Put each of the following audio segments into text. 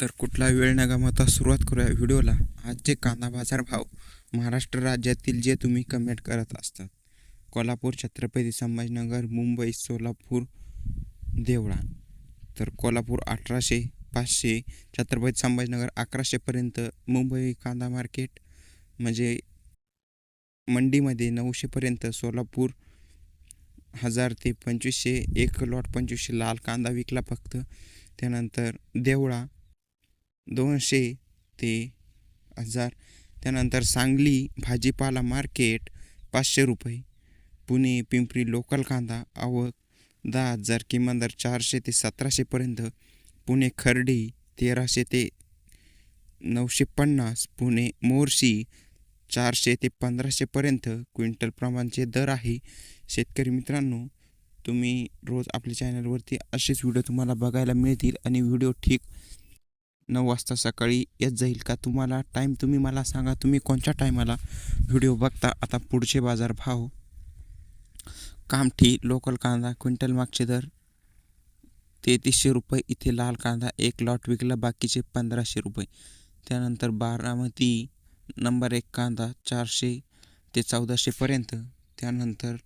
तर कुठला वेळ न गमावता सुरुवात करूया व्हिडिओला. आजचे कांदा बाजार भाव महाराष्ट्र राज्यातील जे तुम्ही कमेंट करत असतात. कोल्हापूर छत्रपती संभाजीनगर मुंबई सोलापूर देवळा. तर कोल्हापूर अठराशे पाचशे छत्रपती संभाजीनगर अकराशेपर्यंत मुंबई कांदा मार्केट म्हणजे मंडीमध्ये नऊशेपर्यंत सोलापूर हजार ते पंचवीसशे एक लॉट पंचवीसशे लाल कांदा विकला फक्त. त्यानंतर देवळा दोनशे ते हजार. त्यानंतर सांगली भाजीपाला मार्केट पाचशे रुपये. पुणे पिंपरी लोकल कांदा आवक दहा हजार किमान दर चारशे ते सतराशेपर्यंत पुणे खर्डी तेराशे ते नऊशे पन्नास. पुणे मोर्शी चारशे ते पंधराशेपर्यंत क्विंटल प्रमाणचे दर आहे. शेतकरी मित्रांनो तुम्ही रोज आपल्या चॅनलवरती असेच व्हिडिओ तुम्हाला बघायला मिळतील आणि व्हिडिओ ठीक नऊ वाजता सकाळी येत जाईल का? तुम्हाला टाईम तुम्ही मला सांगा. तुम्ही कोणत्या टायमाला व्हिडिओ बघता? आता पुढचे बाजार भाव कामठी लोकल कांदा क्विंटल मागचे दर तेहतीसशे रुपये. इथे लाल कांदा एक लॉट विकला बाकीचे पंधराशे रुपये. त्यानंतर बारामती नंबर एक कांदा चारशे ते चौदाशेपर्यंत त्यानंतर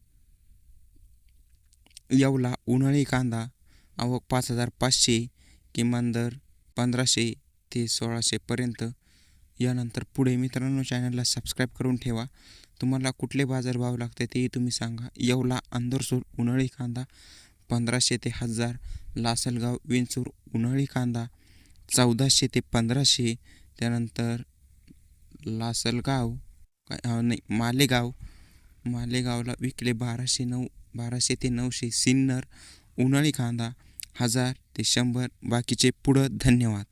येवला उन्हाळी कांदा आवक पाच हजार पाचशे किमान दर पंधराशे ते सोळाशेपर्यंत यानंतर पुढे मित्रांनो चॅनलला सबस्क्राईब करून ठेवा. तुम्हाला कुठले बाजारभाव लागते तेही तुम्ही सांगा. येवला अंदरसूर उन्हाळी कांदा पंधराशे ते हजार. लासलगाव विंचूर उन्हाळी कांदा चौदाशे ते पंधराशे. त्यानंतर लासलगाव काय नाही मालेगाव. मालेगावला विकले बाराशे नऊ बाराशे ते नऊशे. सिन्नर उन्हाळी कांदा हजार ते शंभर बाकीचे पुढं धन्यवाद.